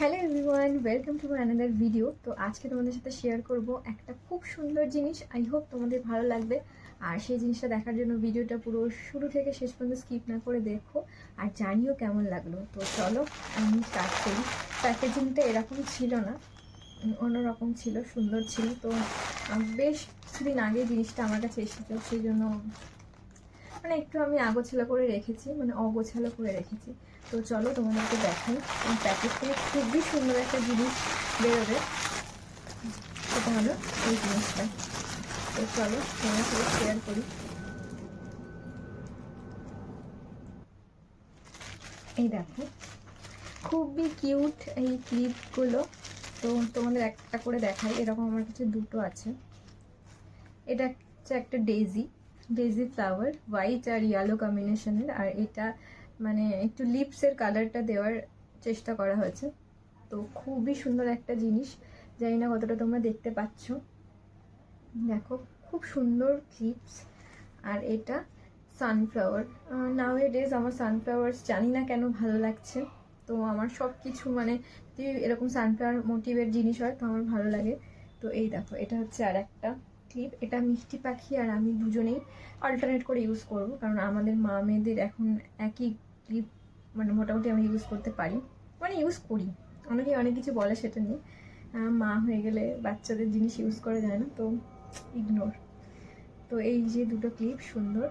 Hello everyone welcome to my another video তো আজকে তোমাদের সাথে শেয়ার করব একটা খুব সুন্দর জিনিস আই হোপ তোমাদের ভালো লাগবে। আর সেই জিনিসটা দেখার জন্য ভিডিওটা পুরো শুরু থেকে শেষ পর্যন্ত স্কিপ না করে দেখো আর জানিও কেমন লাগল। তো চলো, আমি স্টার্ট করি। প্যাকেজিংটা এরকম ছিল না, অন্যরকম ছিল, সুন্দর ছিল। তো বেশ কিছুদিন আগে জিনিসটা আমার কাছে এসেছিল সেই জন্য মানে একটু আমি আগোছালো করে রেখেছি মানে অগোছালো করে রেখেছি। তো চলো তোমাদেরকে দেখাই, এই প্যাকেট থেকে খুবই সুন্দর একটা জিনিস বেরোবে। সেটা হলো এই জিনিসটা। তো চলো সাথে শেয়ার করি। এই দেখো, খুবই কিউট এই ক্লিপগুলো তো তোমাদের একটা করে দেখাই, এরকম আমার কাছে দুটো আছে। এটা হচ্ছে একটা ডেজি ডেজি ফ্লাওয়ার হোয়াইট আর ইয়েলো কম্বিনেশনের আর এটা মানে একটু লিপসের কালারটা দেওয়ার চেষ্টা করা হয়েছে। তো খুবই সুন্দর একটা জিনিস, জানি না কতটা তোমরা দেখতে পাচ্ছ। দেখো, খুব সুন্দর ক্লিপস আর এটা সানফ্লাওয়ার নাও এ ডেজ আমার সানফ্লাওয়ার্স জানি না কেন ভালো লাগছে। তো আমার সব কিছু মানে এরকম সানফ্লাওয়ার মোটিভের জিনিস হয়, তো আমার ভালো লাগে। তো এই দেখো, এটা হচ্ছে আর একটা ক্লিপ এটা মিষ্টি পাখি আর আমি দুজনেই অল্টারনেট করে ইউজ করব, কারণ আমাদের মা মেয়েদের এখন একই ক্লিপ মানে মোটামুটি আমরা ইউজ করতে পারি। মানে ইউজ করি, অনেকেই অনেক কিছু বলে সেটা নিয়ে। মা হয়ে গেলে বাচ্চাদের জিনিস ইউজ করা যায় না, তো ইগনোর তো এই যে দুটো ক্লিপ সুন্দর।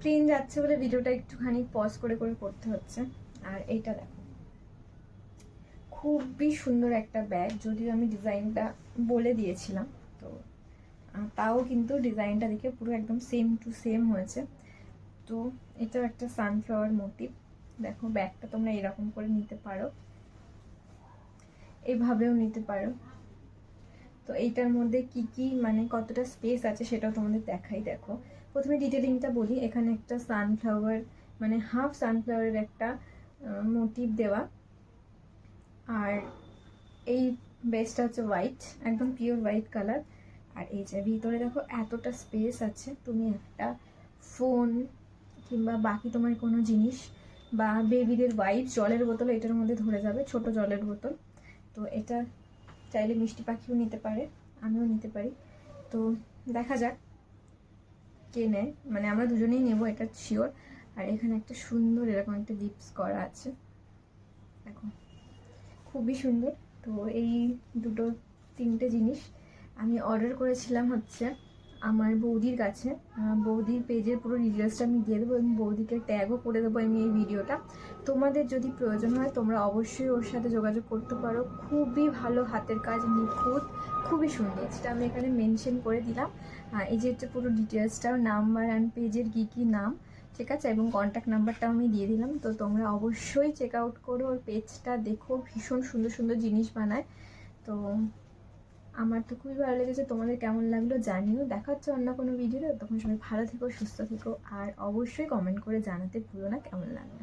ট্রেন যাচ্ছে বলে ভিডিওটা একটুখানি পজ করে করে করতে হচ্ছে। আর এইটা দেখো। খুবই সুন্দর একটা ব্যাগ যদিও আমি ডিজাইনটা বলে দিয়েছিলাম। তো তাও কিন্তু ডিজাইনটা দেখে পুরো একদম সেম টু সেম হয়েছে। তো, এটাও একটা সানফ্লাওয়ার মোটিভ দেখো ব্যাগটা তোমরা এরকম করে নিতে পারো। এইভাবেও নিতে পারো। তো, এইটার মধ্যে কি কি মানে কতটা স্পেস আছে সেটাও তোমাদের দেখাই, দেখো। প্রথমে ডিটেলিংটা বলি, এখানে একটা সানফ্লাওয়ার মানে হাফ সানফ্লাওয়ারের একটা মোটিভ দেওয়া। এই বেসটা হচ্ছে হোয়াইট একদম পিওর হোয়াইট কালার আর এই যে ভিতরে দেখো এতটা স্পেস আছে, তুমি একটা ফোন কিংবা বাকি তোমার কোনো জিনিস বা বেবিদের হোয়াইট জলের বোতল এটার মধ্যে ধরে যাবে, ছোট জলের বোতল। তো এটা চাইলে মিষ্টি পাখিও নিতে পারে, আমিও নিতে পারি। তো দেখা যাক কে নেয় মানে আমরা দুজনেই নেব, এটা শিওর আর এখানে একটা সুন্দর এরকম একটা লিপস করা আছে। দেখো, খুবই সুন্দর। তো এই দুটো তিনটে জিনিস আমি অর্ডার করেছিলাম হচ্ছে আমার বৌদির কাছে। বৌদির পেজের পুরো ডিটেলসটা আমি দিয়ে দেবো এবং বৌদিকে ট্যাগও করে দেবো আমি এই ভিডিওটা তোমাদের যদি প্রয়োজন হয়, তোমরা অবশ্যই ওর সাথে যোগাযোগ করতে পারো। খুবই ভালো হাতের কাজ, নিখুঁত, খুবই সুন্দর। সেটা আমি এখানে মেনশন করে দিলাম। এই যে পুরো ডিটেলসটা নাম্বার অ্যান্ড পেজের কী কী নাম ঠিক আছে? এবং কন্ট্যাক্ট নাম্বারটাও আমি দিয়ে দিলাম। তো তোমরা অবশ্যই চেক আউট করো ওর পেজটা দেখো, ভীষণ সুন্দর সুন্দর জিনিস বানায়। তো আমার তো খুবই ভালো লেগেছে। তোমাদের কেমন লাগল জানিও। দেখা হচ্ছে অন্য কোনো ভিডিওতে তখন সবাই ভালো থেকো, সুস্থ থেকো। আর অবশ্যই কমেন্ট করে জানাতে ভুলো না কেমন লাগল।